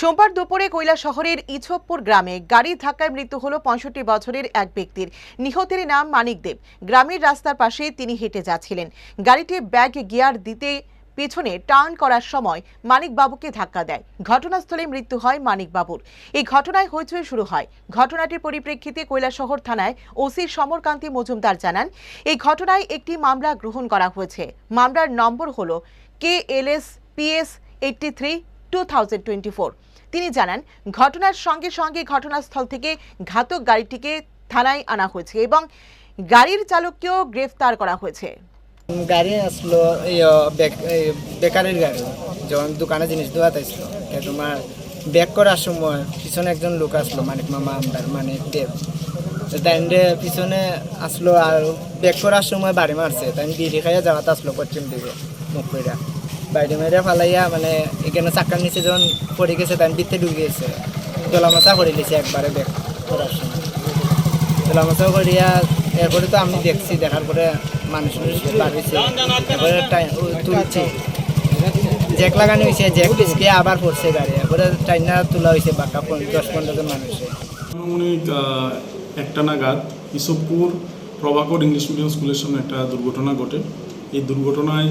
সোমবার দুপুরে কৈলা শহরের ইছবপুর গ্রামে গাড়ির ধাক্কায় মৃত্যু হলো পঁয়ষট্টি বছরের এক ব্যক্তির। নিহতের নাম মানিক দেব। গ্রামের রাস্তার পাশে তিনি হেঁটে যাচ্ছিলেন। গাড়িটি ব্যাগ, গিয়ার দিতে পেছনে টার্ন করার সময় মানিক বাবুকে ধাক্কা দেয়। ঘটনাস্থলে মৃত্যু হয় মানিক বাবুর। এই ঘটনায় হইচই শুরু হয়। ঘটনাটির পরিপ্রেক্ষিতে কৈলাসহর থানায় ওসি সমরকান্তি মজুমদার জানান, এই ঘটনায় একটি মামলা গ্রহণ করা হয়েছে। মামলার নম্বর হল K L S PS eighty three two তিনি জানান, ঘটনার সঙ্গে সঙ্গে ঘটনাস্থল থেকে ঘাতক গাড়িটিকে থানায় আনা হয়েছে এবং গাড়ির চালককেও গ্রেফতার করা হয়েছে। গাড়ি আসলো বেকারের গাড়ি, যখন দোকানে জিনিস দেওয়া আসলো তোমার ব্যাক করার সময় পিছনে একজন লোক আসলো, মানিক মামা আমদার মানে দেব। তো তাই পিছনে আসলো আর ব্যাক করার সময় বাড়ি মারছে, তাই বিড়ি খাইয়া যাওয়াতে আসলো পশ্চিম দিকে, মুখ বাইরে মেরে ফালাইয়া মানে এখানে চাক্কার নিচে যখন পড়ে গেছে তাই বিতে ডুবে গেছে। দোলামাচা করে লিছে একবারে ব্যাক করার সময়। দোলামাচা করিয়া এরপরে তো আমি দেখছি, দেখার পরে মানুষ বাড়িছে এরপরে তুলছে। জ্যাক লাগানো হয়েছে জ্যাক পিসকে আবার পড়ছে গাড়ি। এরপরে টাইনা তোলা হয়েছে পন- দশ পনেরো জন মানুষের। একটা নাগাদ ইসবপুর প্রভাকর ইংলিশ মিডিয়াম স্কুলের সামনে একটা দুর্ঘটনা ঘটে। এই দুর্ঘটনায়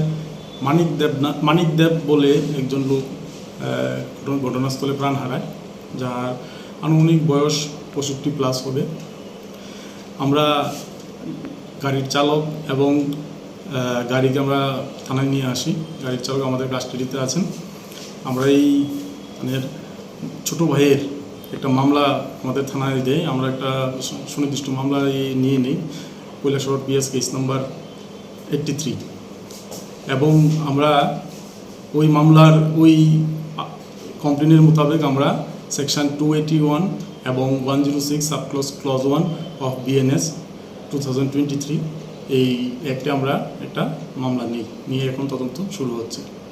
মানিক দেব না, মানিক দেব বলে একজন লোক ঘটনাস্থলে প্রাণ হারায়, যার আনুমানিক বয়স পঁয়ষট্টি প্লাস হবে। আমরা গাড়ির চালক এবং গাড়িকে আমরা থানায় নিয়ে আসি। গাড়ির চালক আমাদের কাস্টাডিতে আছেন। আমরা এই মানে ছোটো ভাইয়ের একটা মামলা আমাদের থানায় দেয় আমরা একটা সুনির্দিষ্ট মামলা নিয়ে নিই। Kailashahar PS case number eighty three এবং আমরা ওই মামলার ওই কমপ্লেনের মোতাবেক আমরা সেকশন টু এইটি ওয়ান এবং one zero six sub clause clause one of BNS two thousand twenty three এই অ্যাক্টে আমরা একটা মামলা নিই, নিয়ে এখন তদন্ত শুরু হচ্ছে।